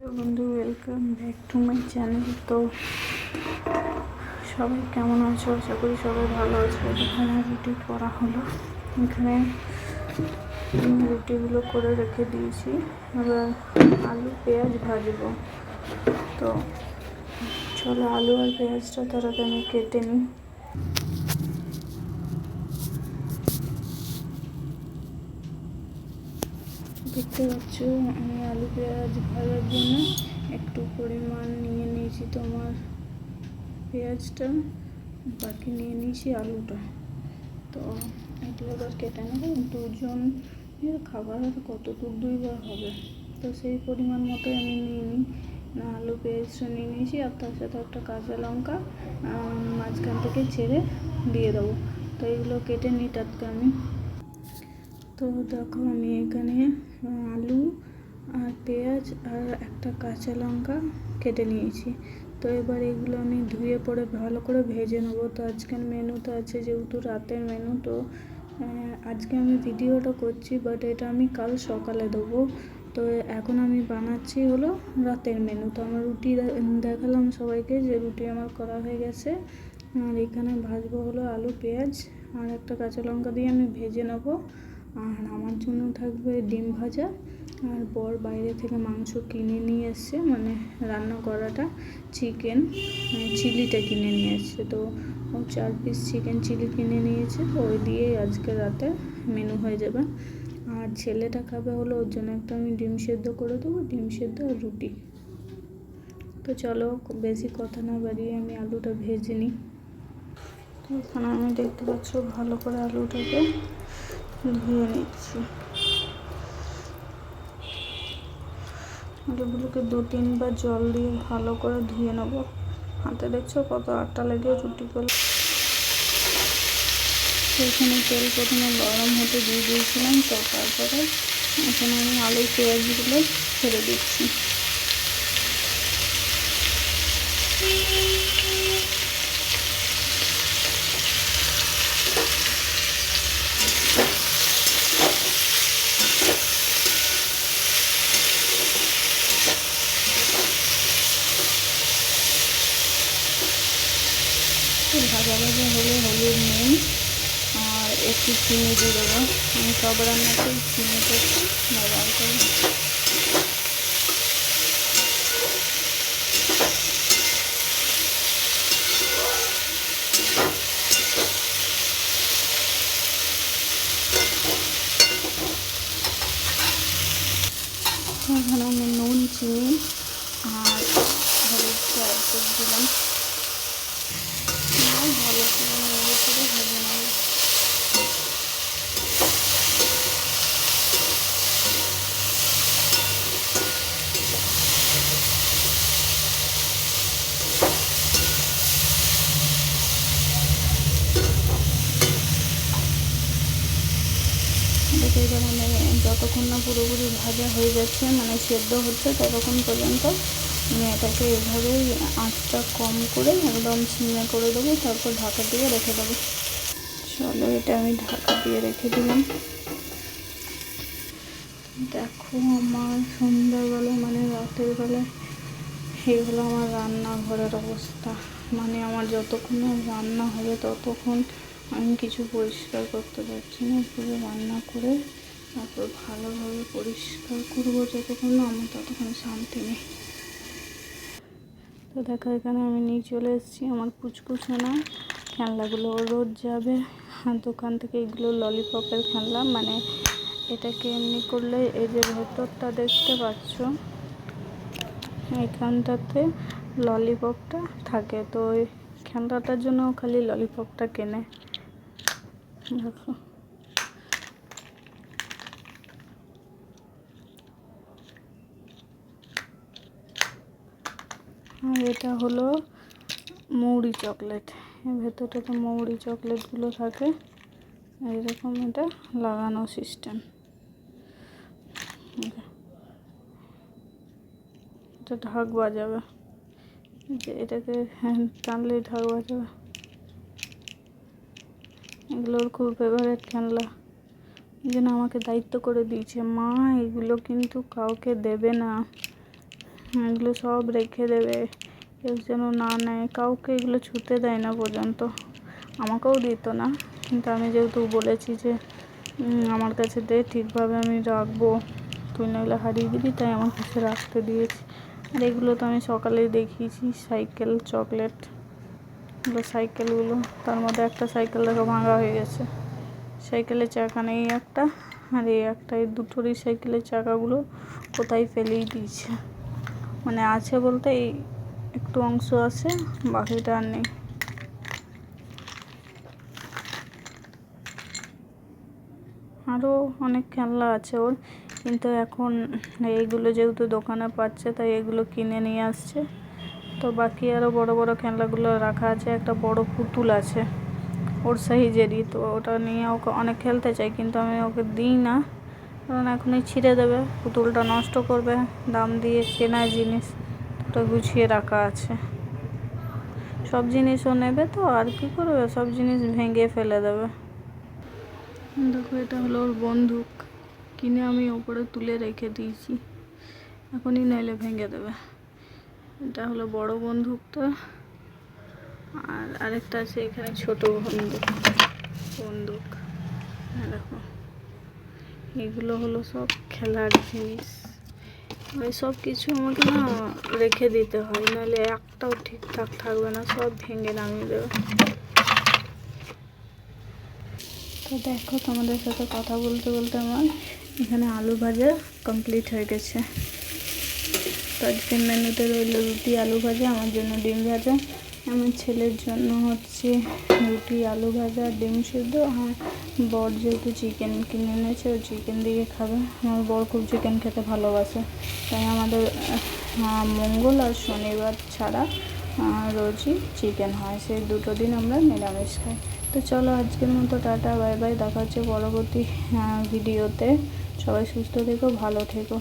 বন্ধু welcome back to my channel তো সবাই কেমন আছো? আশা করি সবাই ভালো আছো। এখানে রুটি করা হলো। এখানে রুটিগুলো করে রেখে দিয়েছি। এবার আলু, পেঁয়াজ ভাজবো। তো চলো আলু আর পেঁয়াজটা তারাকে আমি কেটে নিই। দেখতে পাচ্ছ, আমি আলু পেঁয়াজ ভাজার জন্য একটু পরিমাণ নিয়ে নিয়েছি তোমার পেঁয়াজটা, বাকি নিয়ে নিয়েছি আলুটা। তো এগুলো এবার কেটে নেব, দুজনের খাবার আর কতটুকু দুইবার হবে। তো সেই পরিমাণ মতোই আমি নিয়ে নিই। না, আলু পেঁয়াজটা নিয়ে নিয়েছি, আর তার সাথে একটা কাঁচা লঙ্কা মাঝখান থেকে ছেড়ে দিয়ে দেবো। তো এগুলো কেটে নিই টাটকা আমি। তো দেখো আমি এখানে আলু আর পেঁয়াজ আর একটা কাঁচা লঙ্কা কেটে নিয়েছি। তো এবার এগুলো আমি ধুয়ে পরে ভালো করে ভেজে নেব। তো আজকের মেনুতে আছে যেহেতু রাতের মেনু তো আজকে আমি ভিডিওটা করছি বাট এটা আমি কাল সকালে দেবো। তো এখন আমি বানাচ্ছি হলো রাতের মেনু তো আমার রুটি দেখালাম সবাইকে যে রুটি আমার করা হয়ে গেছে। আর এখানে ভাজবো হলো আলু, পেঁয়াজ আর একটা কাঁচা লঙ্কা দিয়ে আমি ভেজে নেব। আর আমার জন্য থাকবে ডিম ভাজা আর বর বাইরে থেকে মাংস কিনে নিয়ে এসছে মানে রান্না করাটা চিকেন চিলিটা কিনে নিয়ে এসছে। তো ও চার পিস চিকেন চিলি কিনে নিয়েছে, তো ওই দিয়েই আজকে রাতে মেনু হয়ে যাবে। আর ছেলেটা খাবে হলো, ওর জন্য একটা আমি ডিম সেদ্ধ করে দেবো, ডিম সেদ্ধ আর রুটি। তো চলো, বেশি কথা না বাড়িয়ে আমি আলুটা ভেজে নিই। তো এখানে আমি দেখতে পাচ্ছ ভালো করে আলুটাকে ধুয়ে নিচ্ছি। আলুগুলোকে দু তিনবার জল দিয়ে ভালো করে ধুয়ে নেব। হাতে দেখছ কত আটটা লেগে রুটি করলে। এখানে তেল প্রথমে গরম হতে দিয়ে দিয়েছিলাম, তো তারপরে এখানে আমি আলু পেঁয়াজগুলো ছেড়ে দিচ্ছি। একটু ভাজা ভাজা হলে হলুদ নুন আর একটু চিনি দিয়ে দেবো। আমি সব রান্নাতেই চিনি একটু ব্যবহার করি এখানে আমি নুন, চিনি আর হলুদটা করে দিলাম। এবার আমি যতক্ষণ না পুরোপুরি ভাজা হয়ে যাচ্ছে মানে সেদ্ধ হচ্ছে ততক্ষণ পর্যন্ত এটাকে এভাবেই আঁচটা কম করে একদম সিমে করে দেবো, তারপর ঢাকা দিয়ে রেখে দেবো। চলো এটা আমি ঢাকা দিয়ে রেখে দিলাম। দেখো আমার সন্ধ্যাবেলা মানে রাতের বেলায় এই হলো আমার রান্নাঘরের অবস্থা। মানে আমার যতক্ষণ রান্না হবে ততক্ষণ আমি কিছু পরিষ্কার করতে পারছি না পুরো রান্না করে তারপর ভালোভাবে পরিষ্কার করব যতক্ষণ না, আমার ততক্ষণ শান্তি নেই। তো দেখো, এখানে আমি নিয়ে চলে এসেছি আমার পুচকুচোনা খেলনাগুলো ও রোজ যাবে। দোকান থেকে এগুলো ললিপপের খেলনা মানে এটাকে এমনি করলে এই যে ভেতরটা দেখতে পাচ্ছ, এখানটাতে ললিপপটা থাকে। তো ওই খেলনাটার জন্য খালি ললিপপটা কেনে। দেখো। আর এটা হলো মৌরি চকলেট। এর ভেতরটাতে মৌরি চকলেটগুলো থাকে। এইরকম এটা লাগানো সিস্টেম এটা ঢাক বাজাবে। যে এটাকে টানলে ঢাক বাজাবে। এগুলোর খুব ফেভারিট খেলনা। এই আমাকে দায়িত্ব করে দিয়েছে। মা, এগুলো কিন্তু কাউকে দেবে না। এগুলো সব রেখে দেবে। কেউ যেন না নেয়। কাউকে এগুলো ছুতে দেয় না পর্যন্ত। আমাকেও দিত না। কিন্তু আমি যেহেতু বলেছি যে আমার কাছে দে, ঠিকভাবে আমি রাখব। তুই নাহলে হারিয়ে দিবি তাই আমার কাছে রাখতে দিয়েছি। আর এগুলো তো আমি সকালেই দেখিয়েছি, সাইকেল, চকলেট। এগুলো সাইকেলগুলো, তার মধ্যে একটা সাইকেল দেখো ভাঙা হয়ে গেছে। সাইকেলের চাকা নেই একটা, আর এই একটা এই দুটোরই সাইকেলের চাকাগুলো কোথায় ফেলেই দিয়েছে। মানে আছে বলতে এই একটু অংশ আছে, বাকিটা আর নেই। আরও অনেক খেলনা আছে ওর, কিন্তু এখন এইগুলো যেহেতু দোকানে পাচ্ছে, তাই এগুলো কিনে নিয়ে আসছে। তো বাকি আরও বড় বড় খেলনাগুলো রাখা আছে, একটা বড় পুতুল আছে, ওর সাইজেরই। তো ওটা নিয়ে ওকে অনেক খেলতে চাই, কিন্তু আমি ওকে দিই না। কারণ এখনই ছিঁড়ে দেবে, পুতুলটা নষ্ট করবে, দাম দিয়ে কেনা জিনিস, ওটা গুছিয়ে রাখা আছে। সব জিনিসও নেবে তো, আর কি করবে? সব জিনিস ভেঙে ফেলে দেবে। দেখো, এটা হলো ওর বন্দুক। কিনে আমি ওপরে তুলে রেখে দিয়েছি। এখনই নাইলে ভেঙে দেবে। এটা হলো বড় বন্দুকটা। আর আরেকটা আছে এখানে ছোট বন্দুক। বন্দুক। হ্যাঁ দেখো। এগুলো হলো সব খেলার জিনিস। এই সব কিছু আমাকে না রেখে দিতে হয়, নাহলে একটাও ঠিকঠাক থাকবে না, সব ভেঙে নামিয়ে দেবে। তো দেখো তোমাদের সাথে কথা বলতে বলতে আমার এখানে আলু ভাজা কমপ্লিট হয়ে গেছে। তো আজকে মেনুতে রইল রুটি, আলু ভাজা, আমার জন্য ডিম ভাজা। আমার ছেলের জন্য হচ্ছে রুটি, আলু ভাজা, ডিম সিদ্ধ আর বর যেহেতু চিকেন কিনে এনেছে, ও চিকেন দিয়ে খাবে। আমার বর খুব চিকেন খেতে ভালোবাসে। তাই আমাদের মঙ্গল আর শনিবার ছাড়া রোজই চিকেন হয়। সেই দুটো দিন আমরা নিরামিষ খাই। তো চলো আজকের মতো টাটা, বাই বাই। দেখা হচ্ছে পরবর্তী ভিডিওতে সবাই সুস্থ থেকো, ভালো থেকো।